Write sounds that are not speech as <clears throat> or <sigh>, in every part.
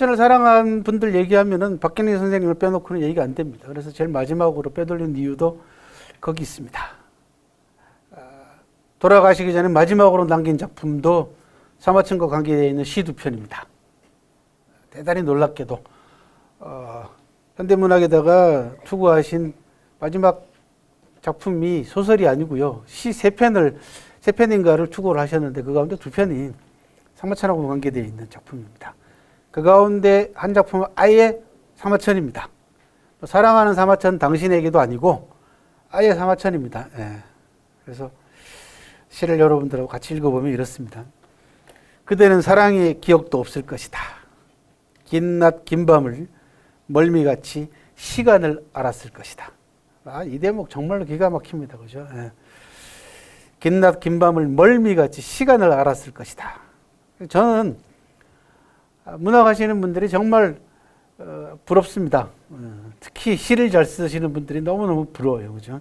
사마천을 사랑한 분들 얘기하면은 박경리 선생님을 빼놓고는 얘기가 안 됩니다. 그래서 제일 마지막으로 빼돌린 이유도 거기 있습니다. 아, 돌아가시기 전에 마지막으로 남긴 작품도 사마천과 관계되어 있는 시 두 편입니다. 대단히 놀랍게도 어, 현대문학에다가 투구하신 마지막 작품이 소설이 아니고요 시 세 편을 세 편인가를 투고를 하셨는데 그 가운데 두 편이 사마천하고 관계되어 있는 작품입니다. 그 가운데 한 작품은 아예 사마천입니다. 뭐 사랑하는 사마천 당신에게도 아니고 아예 사마천입니다. 예. 그래서 시를 여러분들하고 같이 읽어보면 이렇습니다. 그대는 사랑의 기억도 없을 것이다. 긴 낮 긴 밤을 멀미같이 시간을 알았을 것이다. 아, 이 대목 정말로 기가 막힙니다. 그죠? 예. 긴 낮 긴 밤을 멀미같이 시간을 알았을 것이다. 저는 문학 하시는 분들이 정말 어, 부럽습니다. 어, 특히 시를 잘 쓰시는 분들이 너무너무 부러워요. 그죠?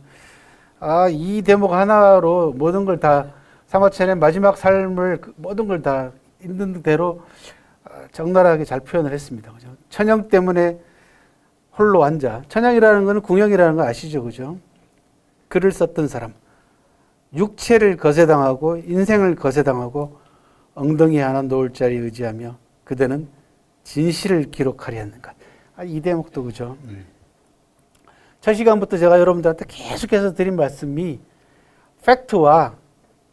아, 이 대목 하나로 모든 걸다 사마천의 마지막 삶을 그 모든 걸 다 있는 대로 어, 적나라하게 잘 표현을 했습니다. 그죠? 천영 때문에 홀로 앉아. 천영이라는 것은 궁영이라는 거 아시죠? 그죠? 글을 썼던 사람. 육체를 거세당하고 인생을 거세당하고 엉덩이 하나 놓을 자리 의지하며 그대는 진실을 기록하려 하는 것. 아, 이 대목도 그죠. 첫 시간부터 제가 여러분들한테 계속해서 드린 말씀이 팩트와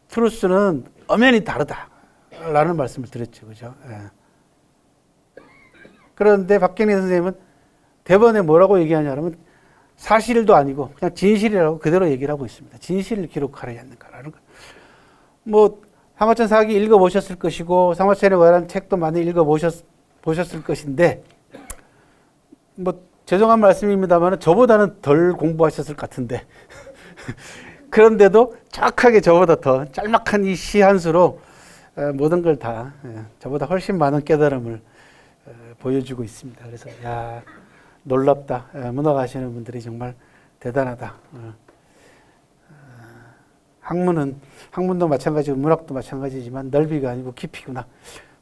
트루스는 엄연히 다르다라는 말씀을 드렸죠. 그죠. 예. 그런데 박경리 선생님은 대본에 뭐라고 얘기하냐면 사실도 아니고 그냥 진실이라고 그대로 얘기를 하고 있습니다. 진실을 기록하려 하는가라는 거. 뭐 상하천 사기 읽어 보셨을 것이고 상하천에 관한 책도 많이 읽어 보셨 보셨을 것인데 뭐 죄송한 말씀입니다만 저보다는 덜 공부하셨을 것 같은데 <laughs> 그런데도 정확하게 저보다 더 짤막한 이 시한 수로 어, 모든 걸 다 저보다 훨씬 많은 깨달음을 어, 보여주고 있습니다. 그래서 야 놀랍다. 예, 문학 하시는 분들이 정말 대단하다. 어. 학문은 학문도 마찬가지고 문학도 마찬가지지만 넓이가 아니고 깊이구나.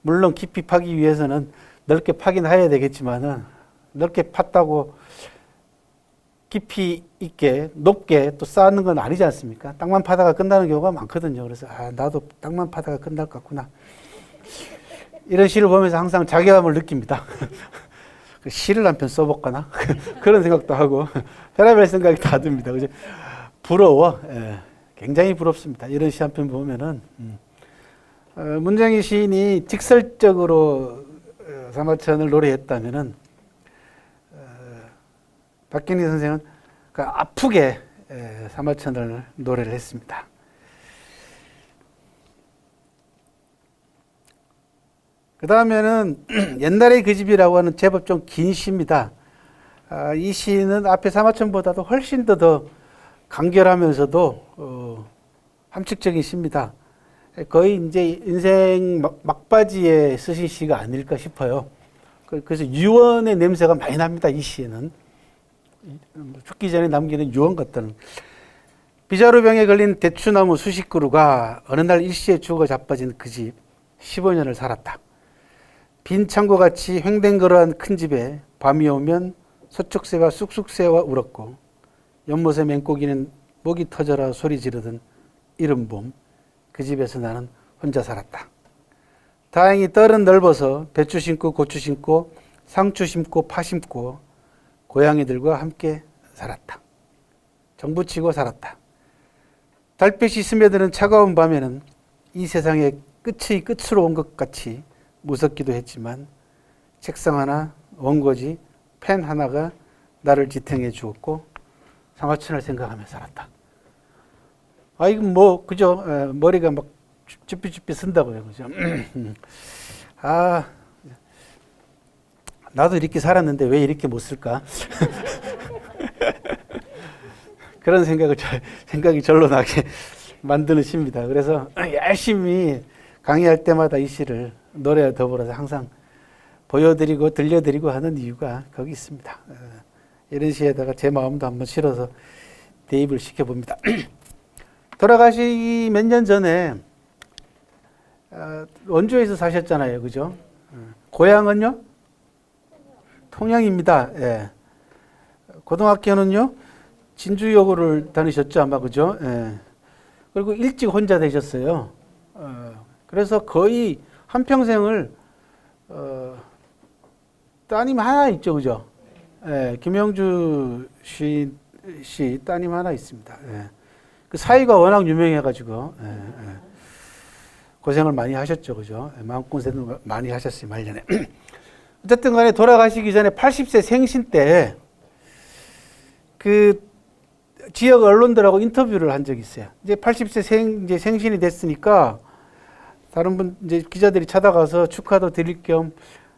물론 깊이 파기 위해서는 넓게 파긴 해야 되겠지만은 넓게 팠다고 깊이 있게 높게 또 쌓는 건 아니지 않습니까? 땅만 파다가 끝나는 경우가 많거든요. 그래서 아 나도 땅만 파다가 끝날 것 같구나. 이런 시를 보면서 항상 자괴감을 느낍니다. <laughs> 그 시를 한 편 써볼까나 <laughs> 그런 생각도 하고 <laughs> 별의별 생각이 다 듭니다. 그죠? 부러워. 예. 굉장히 부럽습니다. 이런 시 한 편 보면은 음. 어, 문정희 시인이 직설적으로 어, 사마천을 노래했다면은 어, 박경리 선생은 그 아프게 에, 사마천을 노래를 했습니다. 그 다음에는 <clears throat> 옛날의 그 집이라고 하는 제법 좀 긴 시입니다. 아, 이 시는 앞에 사마천보다도 훨씬 더, 더 간결하면서도 어, 함축적인 시입니다. 거의 이제 인생 막, 막바지에 쓰신 시가 아닐까 싶어요. 그- 그래서 유언의 냄새가 많이 납니다. 이 시에는 죽기 전에 남기는 유언 같다는. 비자루병에 걸린 대추나무 수십 그루가 어느 날 일시에 죽어 자빠진 그 집 15년을 살았다. 빈 창고같이 횡댕거러한 큰 집에 밤이 오면 소축새가 쑥쑥 새와 울었고 연못의 맹고기는 목이 터져라 소리 지르던 이른 봄 그 집에서 나는 혼자 살았다. 다행히 떨은 넓어서 배추 심고 고추 심고 상추 심고 파 심고 고양이들과 함께 살았다. 정부치고 살았다. 달빛이 스며드는 차가운 밤에는 이 세상의 끝이 끝으로 온 것 같이 무섭기도 했지만 책상 하나, 원고지, 펜 하나가 나를 지탱해 주었고 상하천을 생각하며 살았다. 아 이건 뭐 그죠? 에, 머리가 막 쭈삐쭈삐 쓴다고요, 그죠? <clears throat> 아 나도 이렇게 살았는데 왜 이렇게 못 쓸까? <laughs> 그런 생각을 절- 생각이 절로 나게 <laughs> 만드는 시입니다. 그래서 <clears throat> 열심히 강의할 때마다 이 시를 노래와 더불어서 항상 보여드리고 들려드리고 하는 이유가 거기 있습니다. 어, 이런 시에다가 제 마음도 한번 실어서 대입을 시켜봅니다. <clears throat> 돌아가시기 몇 년 전에 어, 원주에서 사셨잖아요, 그죠? 어, 고향은요? 통영입니다. 예. 고등학교는요 진주여고를 다니셨죠 아마 그죠? 예. 그리고 일찍 혼자 되셨어요. 어, 그래서 거의 한 평생을 어, 따님 하나 있죠, 그죠? 예, 김영주 씨, 씨 따님 하나 있습니다. 예. 그 사이가 워낙 유명해가지고 예, 예. 고생을 많이 하셨죠, 그죠? 예, 마음고생을 많이 하셨어요, 말년에. <clears throat> 어쨌든 간에 돌아가시기 전에 80세 생신 때 그 지역 언론들하고 인터뷰를 한 적이 있어요. 이제 80세 생, 이제 생신이 됐으니까 다른 분 이제 기자들이 찾아가서 축하도 드릴 겸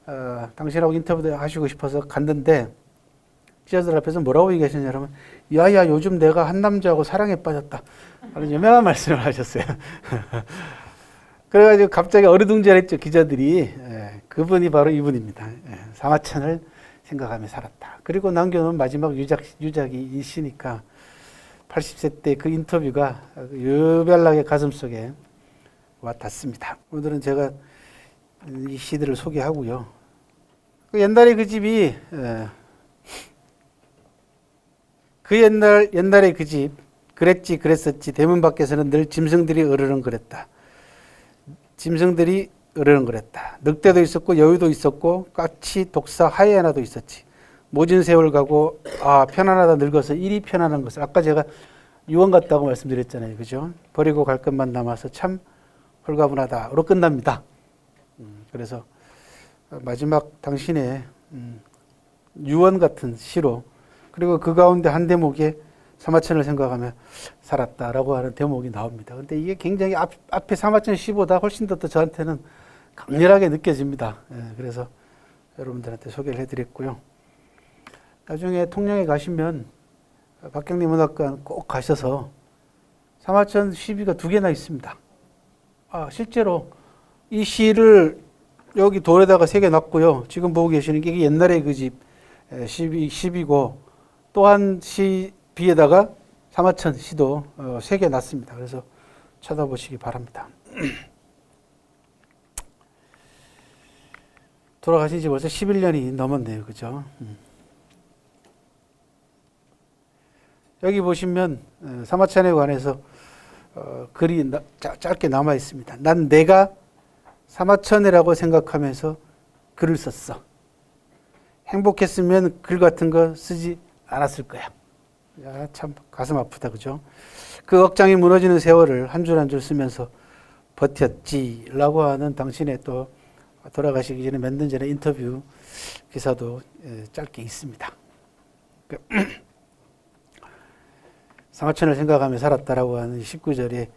어, 당신하고 인터뷰도 하시고 싶어서 갔는데 기자들 앞에서 뭐라고 얘기하셨냐면 야야 요즘 내가 한 남자하고 사랑에 빠졌다 하는 유명한 말씀을 하셨어요. <laughs> 그래가지고 갑자기 어리둥절했죠 기자들이 예, 그분이 바로 이분입니다. 예, 사마천을 생각하며 살았다. 그리고 남겨놓은 마지막 유작 유작이 이 시니까 80세 때 그 인터뷰가 유별나게 가슴 속에 와 닿습니다. 오늘은 제가 이 시들을 소개하고요. 그 옛날에 그 집이 에, 그 옛날 옛날에 그 집 그랬지 그랬었지 대문 밖에서는 늘 짐승들이 으르렁거렸다. 짐승들이 으르렁거렸다. 늑대도 있었고 여우도 있었고 까치, 독사, 하이에나도 있었지. 모진 세월 가고 아 편안하다 늙어서 일이 편안한 것을 아까 제가 유언 같다고 말씀드렸잖아요, 그죠? 버리고 갈 것만 남아서 참 홀가분하다로 끝납니다. 음, 그래서 마지막 당신의 음, 유언 같은 시로 그리고 그 가운데 한 대목에 사마천을 생각하며 살았다라고 하는 대목이 나옵니다. 근데 이게 굉장히 앞, 앞에 사마천 시보다 훨씬 더, 더 저한테는 강렬하게 느껴집니다. 예, 그래서 여러분들한테 소개를 해드렸고요. 나중에 통영에 가시면 박경리 문학관 꼭 가셔서 사마천 시비가 두 개나 있습니다. 아, 실제로 이 시를 여기 돌에다가 세 개 놨고요. 지금 보고 계시는 게 옛날에 그 집 시비, 시비고 또한 시비에다가 사마천 시도 어, 세개 놨습니다. 그래서 찾아보시기 바랍니다. <clears throat> 돌아가신 지 벌써 11년이 넘었네요. 그죠? 음. 여기 보시면 어, 사마천에 관해서 어, 글이 짧게 남아 있습니다. 난 내가 사마천이라고 생각하면서 글을 썼어. 행복했으면 글 같은 거 쓰지 않았을 거야. 야, 참 가슴 아프다 그죠? 그 억장이 무너지는 세월을 한 줄 한 줄 쓰면서 버텼지라고 하는 당신의 또 돌아가시기 전에 몇 년 전에 인터뷰 기사도 예, 짧게 있습니다. 그 <clears throat> 상하천을 생각하며 살았다라고 하는 19절에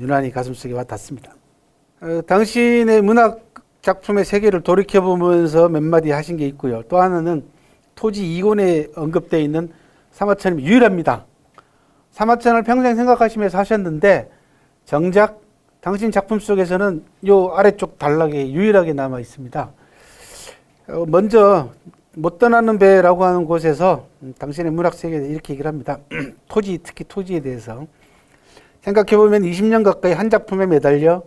유난히 가슴속에 와닿습니다. 어, 당신의 문학 작품의 세계를 돌이켜보면서 몇 마디 하신 게 있고요. 또 하나는 토지 이권에 언급되어 있는 사마천이 유일합니다. 사마천을 평생 생각하시면서 하셨는데 정작 당신 작품 속에서는 요 아래쪽 단락에 유일하게 남아 있습니다. 어, 먼저 못 떠나는 배라고 하는 곳에서 당신의 문학 세계에 이렇게 얘기를 합니다. <clears throat> 토지, 특히 토지에 대해서. 생각해 보면 20년 가까이 한 작품에 매달려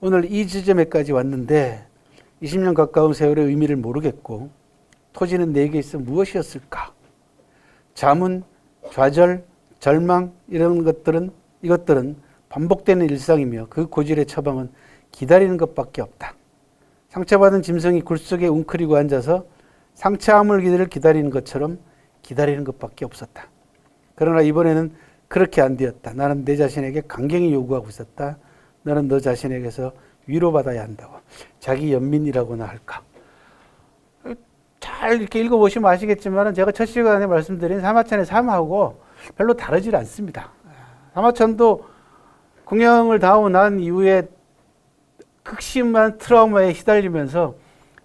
오늘 이 지점에까지 왔는데 20년 가까운 세월의 의미를 모르겠고 토지는 내게 있어 무엇이었을까? 자문, 좌절, 절망 이런 것들은 이것들은 반복되는 일상이며 그 고질의 처방은 기다리는 것밖에 없다. 상처받은 짐승이 굴 속에 웅크리고 앉아서 상처함을 기다리는 것처럼 기다리는 것밖에 없었다. 그러나 이번에는 그렇게 안 되었다. 나는 내 자신에게 강경히 요구하고 있었다. 너는 너 자신에게서 위로받아야 한다고. 자기 연민이라고나 할까. 잘 이렇게 읽어보시면 아시겠지만 제가 첫 시간에 말씀드린 사마천의 삶하고 별로 다르질 않습니다. 사마천도 궁영을 당하고 난 이후에 극심한 트라우마에 시달리면서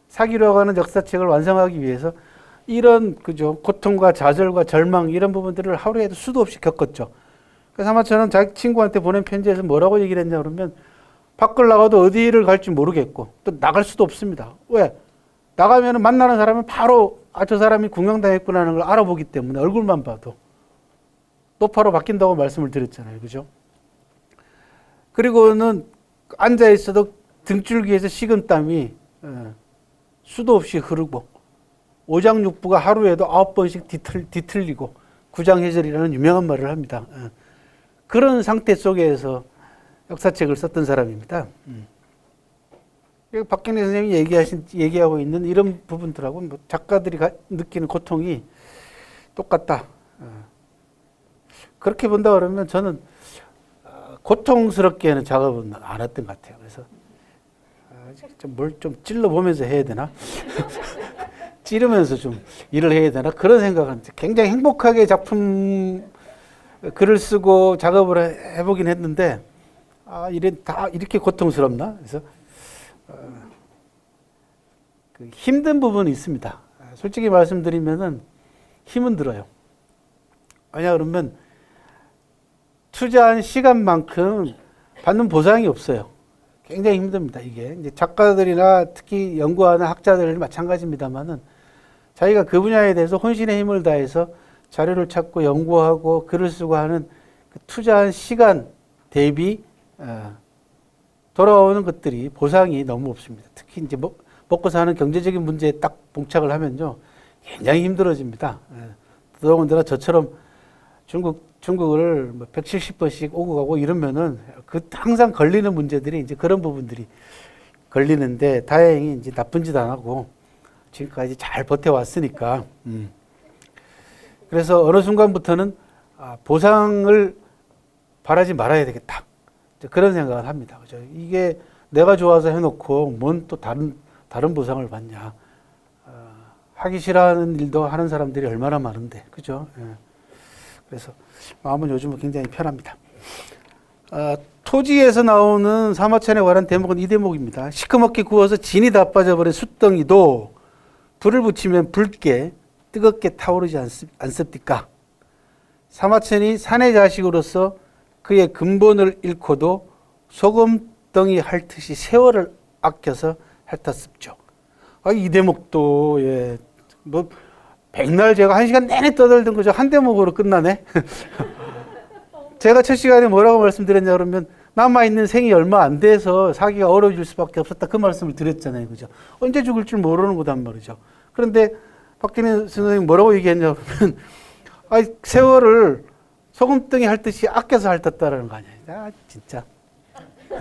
사기로 하는 역사책을 완성하기 위해서 이런 그죠 고통과 좌절과 절망 이런 부분들을 하루에도 수도 없이 겪었죠. 아마 저는 자기 친구한테 보낸 편지에서 뭐라고 얘기를 했냐 그러면 밖을 나가도 어디를 갈지 모르겠고 또 나갈 수도 없습니다. 왜? 나가면 만나는 사람은 바로 아 저 사람이 궁영당했구나 하는 걸 알아보기 때문에 얼굴만 봐도 똑바로 바뀐다고 말씀을 드렸잖아요. 그죠? 그리고는 앉아 있어도 등줄기에서 식은 땀이 예, 수도 없이 흐르고 오장육부가 하루에도 아홉 번씩 뒤틀, 뒤틀리고 구장해절이라는 유명한 말을 합니다. 예. 그런 상태 속에서 역사책을 썼던 사람입니다. 음. 이거 박경래 선생님이 얘기하신 얘기하고 있는 이런 부분들하고 뭐 작가들이 가- 느끼는 고통이 똑같다. 어. 그렇게 본다 그러면 저는 어, 고통스럽게는 작업은 안 했던 것 같아요. 그래서 뭘좀 찔러 보면서 해야 되나? <laughs> 찌르면서 좀 일을 해야 되나? 그런 생각은 굉장히 행복하게 작품 글을 쓰고 작업을 해- 해보긴 했는데 아 이래 다 이렇게 고통스럽나? 그래서 어, 그 힘든 부분이 있습니다. 아, 솔직히 말씀드리면은 힘은 들어요. 왜냐 그러면 투자한 시간만큼 받는 보상이 없어요. 굉장히 힘듭니다. 이게 이제 작가들이나 특히 연구하는 학자들 마찬가지입니다만은 자기가 그 분야에 대해서 혼신의 힘을 다해서 자료를 찾고 연구하고 글을 쓰고 하는 그 투자한 시간 대비 어, 돌아오는 것들이 보상이 너무 없습니다. 특히 이제 먹, 먹고 사는 경제적인 문제에 딱 봉착을 하면요 굉장히 힘들어집니다. 예. 더더군다나 저처럼 중국 중국을 뭐 170번씩 오고 가고 이러면은 그 항상 걸리는 문제들이 이제 그런 부분들이 걸리는데 다행히 이제 나쁜 짓 안 하고 지금까지 잘 버텨왔으니까 음. 그래서 어느 순간부터는 아, 보상을 바라지 말아야 되겠다 그런 생각을 합니다. 그죠? 이게 내가 좋아서 해놓고 뭔 또 다른 다른 보상을 받냐 어, 하기 싫어하는 일도 하는 사람들이 얼마나 많은데 그죠? 예. 그래서 마음은 요즘은 굉장히 편합니다. 아, 토지에서 나오는 사마천에 관한 대목은 이 대목입니다. 시커멓게 구워서 진이 다 빠져버린 숯덩이도 불을 붙이면 붉게 뜨겁게 타오르지 않습, 않습니까? 사마천이 산의 자식으로서 그의 근본을 잃고도 소금덩이 핥듯이 세월을 아껴서 핥았습죠. 아, 이 대목도 예, 뭐 백날 제가 한 시간 내내 떠들던 거죠. 한 대목으로 끝나네. <laughs> 제가 첫 시간에 뭐라고 말씀드렸냐 그러면 남아 있는 생이 얼마 안 돼서 사기가 어려워질 수밖에 없었다. 그 말씀을 드렸잖아요. 그죠? 언제 죽을 줄 모르는 거단 말이죠. 그런데 박근혜 선생님 뭐라고 얘기했냐 그러면 아 세월을 소금덩이 핥듯이 아껴서 핥았다라는 거 아니야. 아, 진짜. <laughs>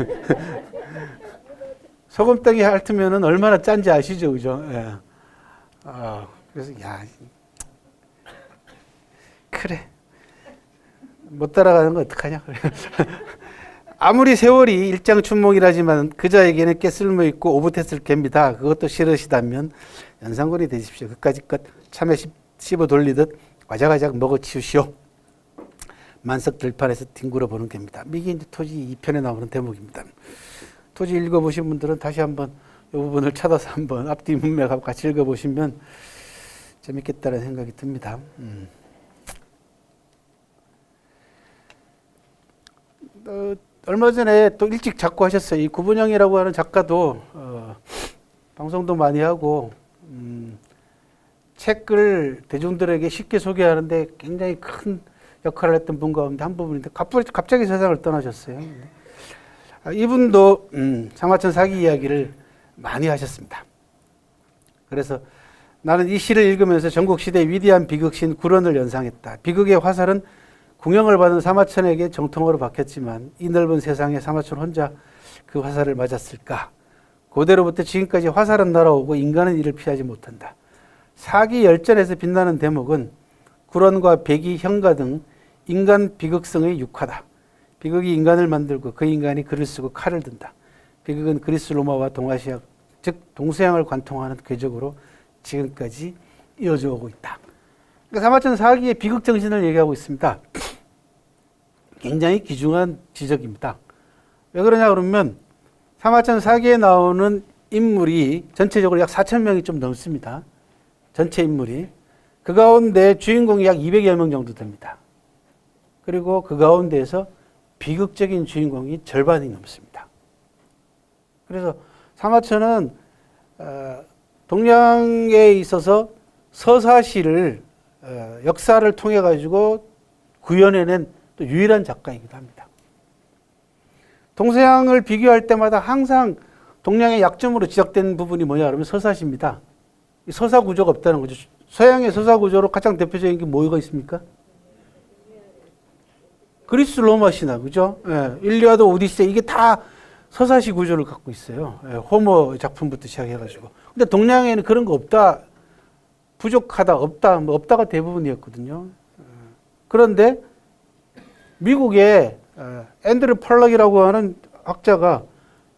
소금덩이 핥으면은 얼마나 짠지 아시죠? 그죠? 예. 아, 그래서 야 그래 못 따라가는 거 어떡하냐. <laughs> 아무리 세월이 일장춘몽이라지만 그자에게는 꽤 쓸모있고 오붓했을 겁니다 그것도 싫으시다면 연상군이 되십시오 그까지 것 참외 씹- 씹어 돌리듯 와자가작 먹어치우시오 만석 들판에서 뒹굴어 보는 겁니다 이게 이제 토지 2편에 나오는 대목입니다 토지 읽어보신 분들은 다시 한번 이 부분을 찾아서 한번 앞뒤 문맥하고 같이 읽어보시면 재밌겠다는 생각이 듭니다. 음. 어, 얼마 전에 또 일찍 작고 하셨어요. 이 구분영이라고 하는 작가도 어, 방송도 많이 하고 음, 책을 대중들에게 쉽게 소개하는데 굉장히 큰 역할을 했던 분 가운데 한 부분인데 갑자기, 세상을 떠나셨어요. 아, 이분도 음, 상하천 사기 이야기를 많이 하셨습니다. 그래서 나는 이 시를 읽으면서 전국 시대 위대한 비극신 구런을 연상했다. 비극의 화살은 궁영을 받은 사마천에게 정통으로 박혔지만 이 넓은 세상에 사마천 혼자 그 화살을 맞았을까? 고대로부터 지금까지 화살은 날아오고 인간은 이를 피하지 못한다. 사기 열전에서 빛나는 대목은 구런과 백이, 형가 등 인간 비극성의 육화다. 비극이 인간을 만들고 그 인간이 글을 쓰고 칼을 든다. 비극은 그리스 로마와 동아시아 즉 동서양을 관통하는 궤적으로 지금까지 이어져 오고 있다. 그러니까 사마천 사기의 비극 정신을 얘기하고 있습니다. <clears throat> 굉장히 귀중한 지적입니다. 왜 그러냐 그러면 사마천 사기에 나오는 인물이 전체적으로 약 4천 명이 좀 넘습니다. 전체 인물이 그 가운데 주인공이 약 200여 명 정도 됩니다. 그리고 그 가운데에서 비극적인 주인공이 절반이 넘습니다. 그래서 사마천은 어, 동양에 있어서 서사시를 어, 역사를 통해 가지고 구현해낸 또 유일한 작가이기도 합니다. 동서양을 비교할 때마다 항상 동양의 약점으로 지적된 부분이 뭐냐 그러면 서사시입니다. 이 서사 구조가 없다는 거죠. 서양의 서사 구조로 가장 대표적인 게 뭐가 있습니까? 그리스 로마 신화, 그죠? 예, 일리아드 오디세이 이게 다 서사시 구조를 갖고 있어요. 예, 호머 작품부터 시작해가지고. 근데 동양에는 그런 거 없다, 부족하다, 없다, 뭐 없다가 대부분이었거든요. 예, 그런데 미국의 예, 앤드류 펄럭이라고 하는 학자가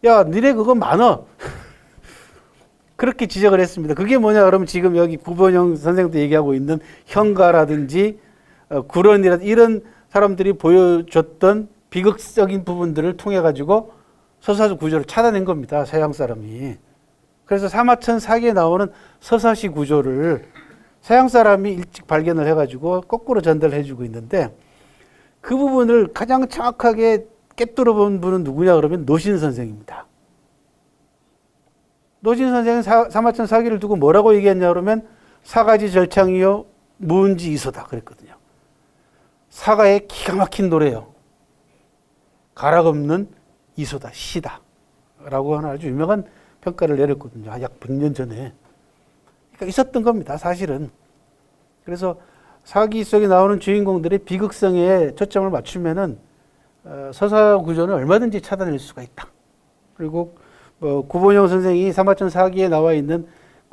야, 니네 그거 많어. <laughs> 그렇게 지적을 했습니다. 그게 뭐냐 그러면 지금 여기 구본영 선생도 얘기하고 있는 현가라든지 어, 구런이라든지 이런 사람들이 보여줬던 비극적인 부분들을 통해 가지고 서사적 구조를 찾아낸 겁니다. 서양 사람이. 그래서 사마천 사기에 나오는 서사시 구조를 서양 사람이 일찍 발견을 해가지고 거꾸로 전달해 주고 있는데 그 부분을 가장 정확하게 깨뚫어 본 분은 누구냐 그러면 노신 선생입니다. 노신 선생은 사, 사마천 사기를 두고 뭐라고 얘기했냐 그러면 사가지 절창이요 무은지 이소다 그랬거든요. 사가의 기가 막힌 노래요. 가락 없는 이소다 시다 라고 하는 아주 유명한 평가를 내렸거든요. 아, 약 100년 전에. 그러니까 있었던 겁니다. 사실은. 그래서 사기 속에 나오는 주인공들의 비극성에 초점을 맞추면은 어, 서사 구조는 얼마든지 찾아낼 수가 있다. 그리고 뭐 구본영 선생이 사마천 사기에 나와 있는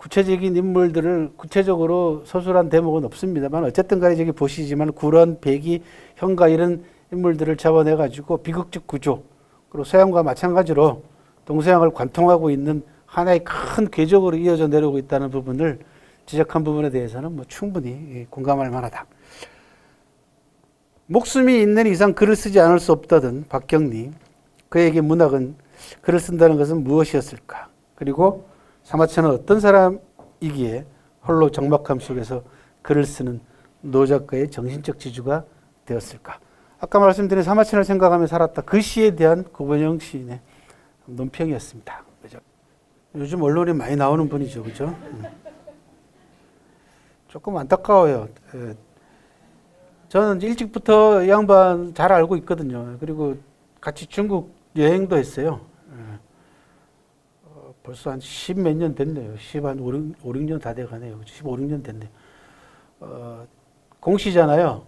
구체적인 인물들을 구체적으로 서술한 대목은 없습니다만 어쨌든 간에 저기 보시지만 구런, 백이, 현가 이런 인물들을 잡아내 가지고 비극적 구조 그리고 서양과 마찬가지로 동서양을 관통하고 있는 하나의 큰 궤적으로 이어져 내려오고 있다는 부분을 지적한 부분에 대해서는 뭐 충분히 공감할 만하다. 목숨이 있는 이상 글을 쓰지 않을 수 없다던 박경리 그에게 문학은 글을 쓴다는 것은 무엇이었을까? 그리고 사마천은 어떤 사람이기에 홀로 적막함 속에서 글을 쓰는 노 작가의 정신적 지주가 되었을까? 아까 말씀드린 사마천을 생각하며 살았다. 그 시에 대한 고번영 시인의 논평이었습니다. 그죠? 요즘 언론에 많이 나오는 분이죠. 그죠? 음. 조금 안타까워요. 예. 저는 일찍부터 이 양반 잘 알고 있거든요. 그리고 같이 중국 여행도 했어요. 벌써 한 십 몇 년 됐네요. 십한 5, 6년 다 돼가네요. 15, 16년 됐네요. 어, 공시잖아요.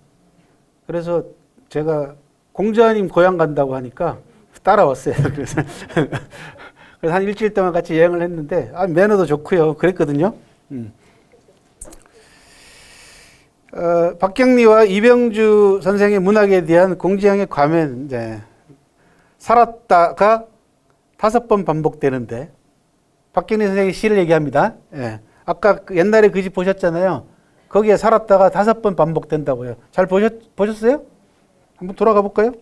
그래서 제가 공자님 고향 간다고 하니까 따라왔어요. <laughs> 그래서, 그래서 한 일주일 동안 같이 여행을 했는데, 아, 매너도 좋고요. 그랬거든요. 음. 어, 박경리와 이병주 선생의 문학에 대한 공지향의 과면, 이제, 살았다가 다섯 번 반복되는데, 박경리 선생의 시를 얘기합니다. 예. 아까 그 옛날에 그 집 보셨잖아요. 거기에 살았다가 다섯 번 반복된다고요. 잘 보셨, 보셨어요? 한번 돌아가 볼까요?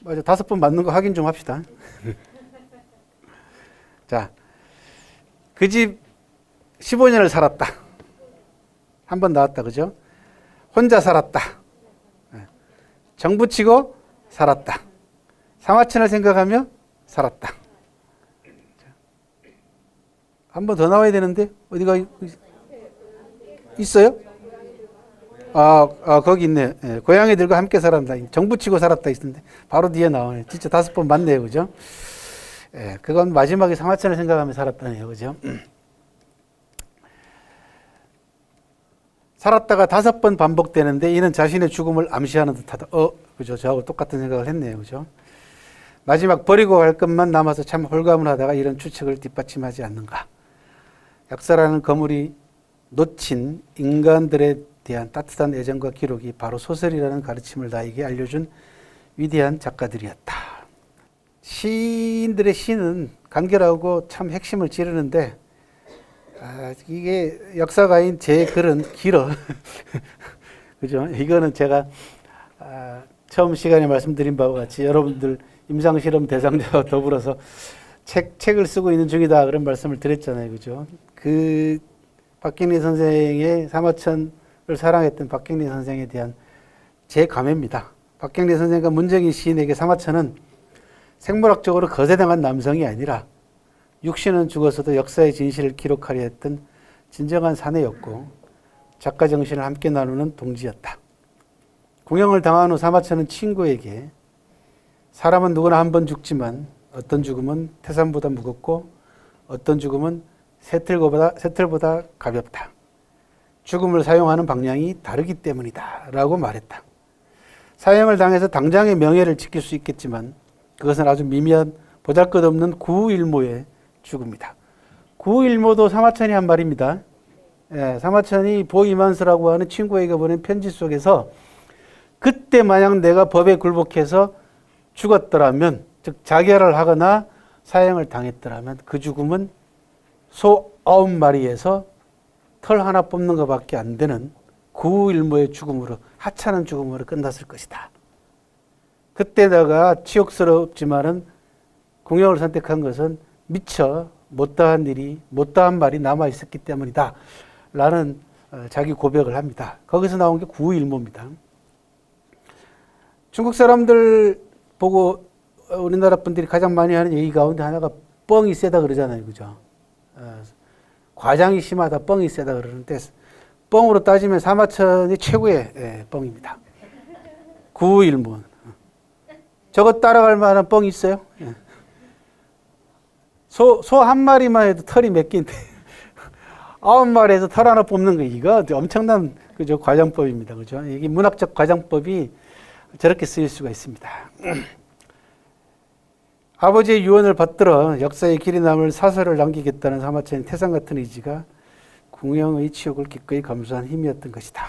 맞아, 다섯 번 맞는 거 확인 좀 합시다. <laughs> 자, 그 집 15년을 살았다. 한 번 나왔다, 그죠? 혼자 살았다. 예. 정부 치고 살았다. 상하천을 생각하며 살았다. 한 번 더 나와야 되는데, 어디가 있- 있어요? 아, 아 거기 있네. 예, 고양이들과 함께 살았다. 정부 치고 살았다 있는데 바로 뒤에 나오네. 진짜 다섯 번 맞네요, 그죠? 예, 그건 마지막에 상하천을 생각하며 살았다네요, 그죠? <clears throat> 살았다가 다섯 번 반복되는데 이는 자신의 죽음을 암시하는 듯하다. 어, 그죠? 저하고 똑같은 생각을 했네요, 그죠? 마지막 버리고 갈 것만 남아서 참 홀감을 하다가 이런 추측을 뒷받침하지 않는가? 약사라는 거물이 놓친 인간들에 대한 따뜻한 애정과 기록이 바로 소설이라는 가르침을 나에게 알려준 위대한 작가들이었다. 시인들의 시는 간결하고 참 핵심을 찌르는데 아, 이게 역사가인 제 글은 길어. <laughs> 그죠? 이거는 제가 아, 처음 시간에 말씀드린 바와 같이 여러분들 임상실험 대상자와 더불어서 책, 책을 쓰고 있는 중이다 그런 말씀을 드렸잖아요. 그죠? 그 박경리 선생의 사마천을 사랑했던 박경리 선생에 대한 제 감회입니다. 박경리 선생과 문정인 시인에게 사마천은 생물학적으로 거세당한 남성이 아니라 육신은 죽어서도 역사의 진실을 기록하려 했던 진정한 사내였고 작가 정신을 함께 나누는 동지였다. 공영을 당한 후 사마천은 친구에게 사람은 누구나 한 번 죽지만 어떤 죽음은 태산보다 무겁고 어떤 죽음은 새틀보다, 새틀보다 가볍다. 죽음을 사용하는 방향이 다르기 때문이다. 라고 말했다. 사형을 당해서 당장의 명예를 지킬 수 있겠지만 그것은 아주 미미한 보잘것없는 구일모의 죽음이다. 구일모도 사마천이 한 말입니다. 예, 사마천이 보이만스라고 하는 친구에게 보낸 편지 속에서 그때 만약 내가 법에 굴복해서 죽었더라면 즉 자결을 하거나 사형을 당했더라면 그 죽음은 소 아홉 마리에서 털 하나 뽑는 것밖에 안 되는 구일모의 죽음으로 하찮은 죽음으로 끝났을 것이다. 그때 내가 치욕스럽지만은 공영을 선택한 것은 미처 못다한 일이 못다한 말이 남아 있었기 때문이다. 라는 어, 자기 고백을 합니다. 거기서 나온 게 구일모입니다. 중국 사람들 보고 어, 우리나라 분들이 가장 많이 하는 얘기 가운데 하나가 뻥이 세다 그러잖아요. 그죠? 어, 과장이 심하다, 뻥이 세다 그러는데 뻥으로 따지면 사마천이 최고의 예, 뻥입니다. 구일문. 저거 따라갈 만한 뻥이 있어요? 예. 소, 소 한 마리만 해도 털이 몇 개인데, <laughs> 아홉 마리에서 털 하나 뽑는 거, 이거 엄청난, 그죠, 과장법입니다. 그죠? 이게 문학적 과장법이 저렇게 쓰일 수가 있습니다. <clears throat> 아버지의 유언을 받들어 역사의 길이 남을 사설을 남기겠다는 사마천의 태산 같은 의지가 궁영의 치욕을 기꺼이 감수한 힘이었던 것이다.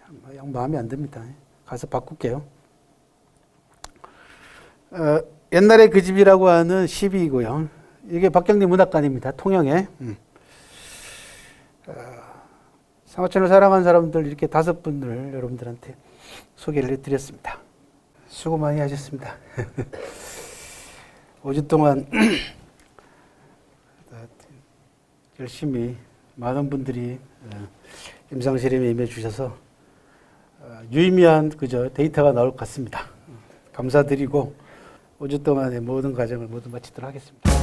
참, 영 마음에 안 듭니다. 가서 바꿀게요. 어, 옛날에 그 집이라고 하는 시비이고요. 이게 박경리 문학관입니다. 통영에. 음. 어, 상하천을 사랑하는 사람들 이렇게 다섯 분을 여러분들한테 소개를 해드렸습니다. 수고 많이 하셨습니다. <laughs> 5주 동안 <clears throat> 열심히 많은 분들이 어, 임상실험에 임해 주셔서 어, 유의미한 그저 데이터가 나올 것 같습니다. 감사드리고 5주 동안의 모든 과정을 모두 마치도록 하겠습니다.